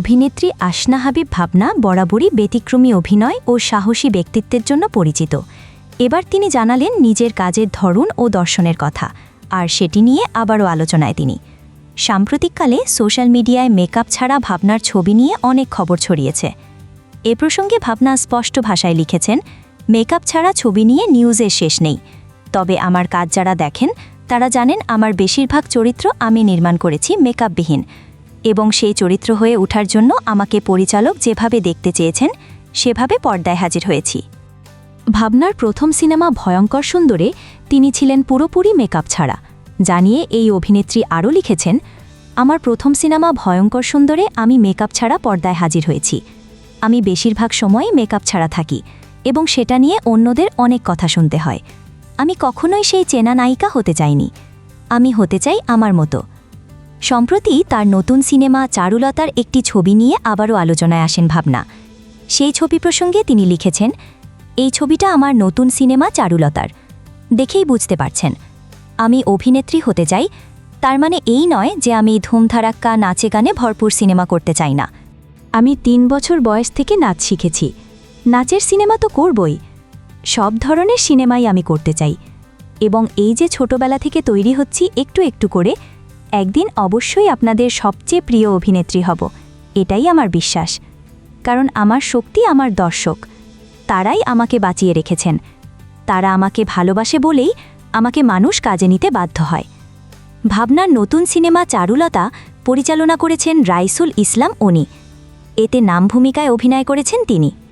অভিনেত্রী আসনা হাবিব ভাবনা বরাবরই ব্যতিক্রমী অভিনয় ও সাহসী ব্যক্তিত্বের জন্য পরিচিত। এবার তিনি জানালেন নিজের কাজের ধরন ও দর্শনের কথা, আর সেটি নিয়ে আবারও আলোচনায় তিনি। সাম্প্রতিককালে সোশ্যাল মিডিয়ায় মেকআপ ছাড়া ভাবনার ছবি নিয়ে অনেক খবর ছড়িয়েছে। এ প্রসঙ্গে ভাবনা স্পষ্ট ভাষায় লিখেছেন, মেকআপ ছাড়া ছবি নিয়ে নিউজের শেষ নেই। তবে আমার কাজ যারা দেখেন, তারা জানেন আমার বেশিরভাগ চরিত্র আমি নির্মাণ করেছি মেকআপবিহীন। এবং সেই চরিত্র হয়ে ওঠার জন্য আমাকে পরিচালক যেভাবে দেখতে চেয়েছেন, সেভাবে পর্দায় হাজির হয়েছি। ভাবনার প্রথম সিনেমা ভয়ঙ্কর সুন্দরে তিনি ছিলেন পুরোপুরি মেকআপ ছাড়া, জানিয়ে এই অভিনেত্রী আরও লিখেছেন, আমার প্রথম সিনেমা ভয়ঙ্কর সুন্দরে আমি মেকআপ ছাড়া পর্দায় হাজির হয়েছি। আমি বেশিরভাগ সময়ই মেকআপ ছাড়া থাকি এবং সেটা নিয়ে অন্যদের অনেক কথা শুনতে হয়। আমি কখনোই সেই চেনা নায়িকা হতে চাইনি। আমি হতে চাই আমার মতো। সম্প্রতি তার নতুন সিনেমা চারুলতার একটি ছবি নিয়ে আবারও আলোচনায় আসেন ভাবনা। সেই ছবি প্রসঙ্গে তিনি লিখেছেন, এই ছবিটা আমার নতুন সিনেমা চারুলতার। দেখেই বুঝতে পারছেন। আমি অভিনেত্রী হতে চাই। তার মানে এই নয় যে আমি ধুমধারাক্কা নাচে গানে ভরপুর সিনেমা করতে চাই না। আমি তিন বছর বয়স থেকে নাচ শিখেছি। নাচের সিনেমা তো করবই। সব ধরনের সিনেমাই আমি করতে চাই। এবং এই যে ছোটবেলা থেকে তৈরি হচ্ছি একটু একটু করে একদিন অবশ্যই আপনাদের সবচেয়ে প্রিয় অভিনেত্রী হব। এটাই আমার বিশ্বাস। কারণ আমার শক্তি আমার দর্শক। তারাই আমাকে বাঁচিয়ে রেখেছেন। তারা আমাকে ভালোবাসে বলেই আমাকে মানুষ কাজে নিতে বাধ্য হয়। ভাবনার নতুন সিনেমা চারুলতা পরিচালনা করেছেন রাইসুল ইসলাম অনি এতে নাম ভূমিকায় অভিনয় করেছেন তিনি।